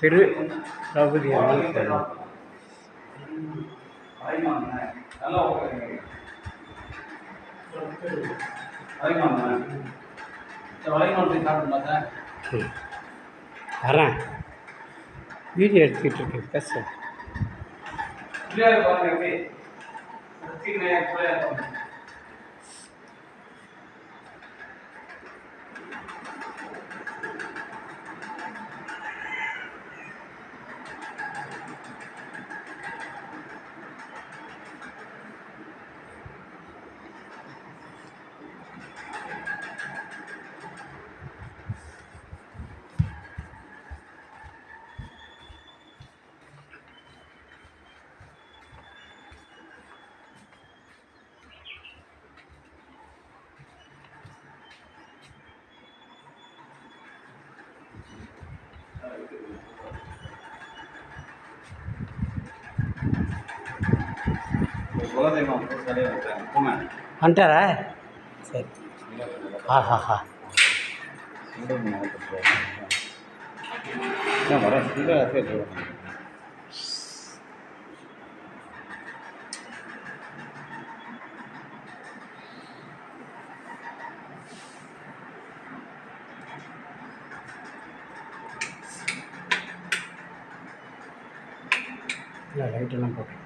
திரு திரௌபதி அம்மன் கோயில் வரேன். வீடியோ எடுத்துக்கிட்டு இருக்கேன் பேச. வந்துட்டாரா? சரி. ஆஹாஹா இல்லை லைட்டெல்லாம் போட்டு.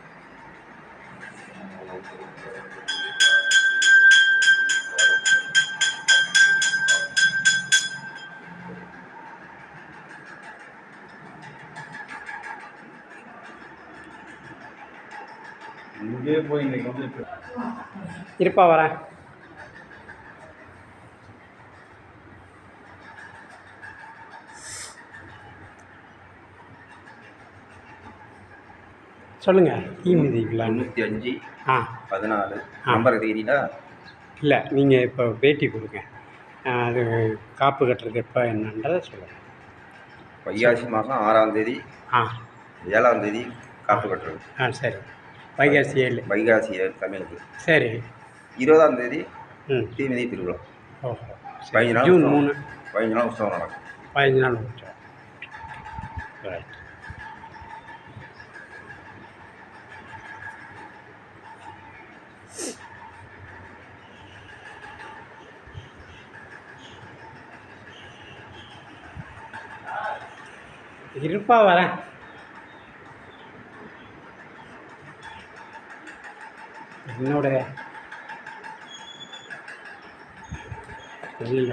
இங்கே போய் இன்னைக்கு வந்து இருப்பா வரேன். சொல்லுங்கள் தீ மிதிக்கலான்னு தொண்ணூற்றி அஞ்சு ஆ. பதினாலு ஆ. நம்பர் எழுதிட்டீங்களா இல்லை நீங்கள் இப்போ பேட்டி கொடுங்க. அது காப்பு கட்டுறது எப்போ என்னன்றதை சொல்லுங்கள் வைகாசி மாதம் ஆறாம் தேதி ஆ. ஏழாம் தேதி காப்பு கட்டுறது. ஆ சரி. வைகாசி ஏழு. வைகாசி ஏழு தமிழுக்கு. சரி. இருபதாம் தேதி ம். தீமிதி திருவிழா. ஓஹோ பதினஞ்சு நாள் ஜூன் உற்சவம். மூணு. பதினஞ்சு நாள் உற்சவம் நடக்கும். பதினஞ்சு நாள் முடிச்சோம் ரைட் இருப்பா வரேன். என்னோட வெளியில்